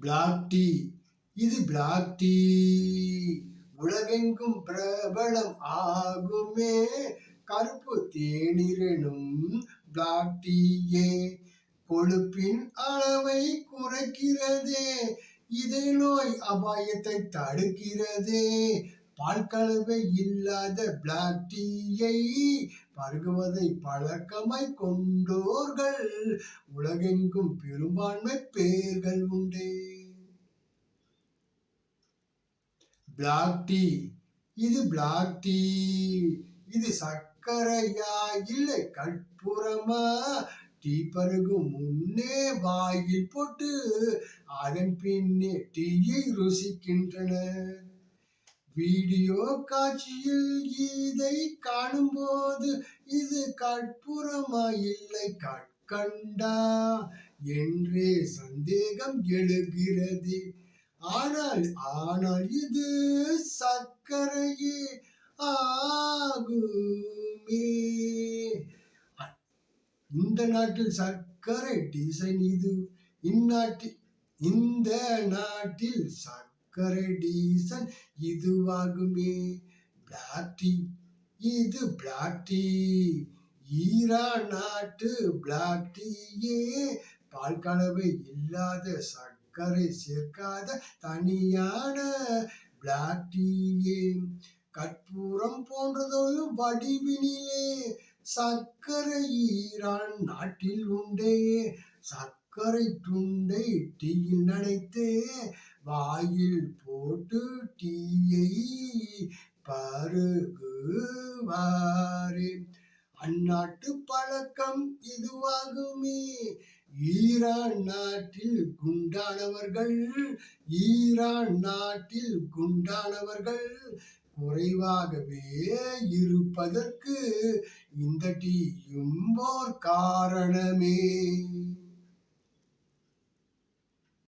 Black tea இது black tea உலகெங்கும் பிரபலம் ஆகுமே. கருப்பு தேநீரெனும் பிளாக் டீயே கொழுப்பின் அளவை குறைக்கிறதே. இதய நோய் அபாயத்தை தடுக்கிறதே. பால் கலவை இல்லாத பிளாக் டீயை பருகுவதை பழக்கமாய் கொண்டோர்கள். உலகெங்கும் பெரும்பான்மை பேர்கள் உண்டே. பிளாக் டீ இது பிளாக் டீ இது சர்க்கரையா? இல்லை கற்பூரமா? டீ பருகு முன்னே வாயில் போட்டு அதன் பின்னே டீயை ருசிக்கின்றனர் வீடியோ காட்சியில் இதை காணும்போது இது கற்பூரமா? இல்லை கற்கண்டா? என்றே சந்தேகம் எழுகிறது. ஆனால் ஆனால் இது சர்க்கரையே ஆகுமே. இந்த நாட்டில் சர்க்கரை டிசைன் இது. இந்நாட்டில் இந்த நாட்டில் சர்க்கரை டீசன் இதுவாகுமே. பிளாக் டீ இது பிளாக் டீ ஈரான் நாட்டு பிளாக் டீயே பால் கலவை இல்லாத சர்க்கரை சேர்க்காத தனியான பிளாக் டீயே கற்பூரம் போன்றதொரு வடிவினிலே சர்க்கரை ஈரான் நாட்டில் உண்டே. சர்க்கரை துண்டை டீயில் நனைத்து வாயில் போட்டு டீயை பருகுவாரே. அந்நாட்டு பழக்கம் இதுவாகுமே. ஈரான் நாட்டில் குண்டானவர்கள் ஈரான் நாட்டில் குண்டானவர்கள். குறைவாகவே இருப்பதற்கு இந்த டீயும் ஓர் காரணமே.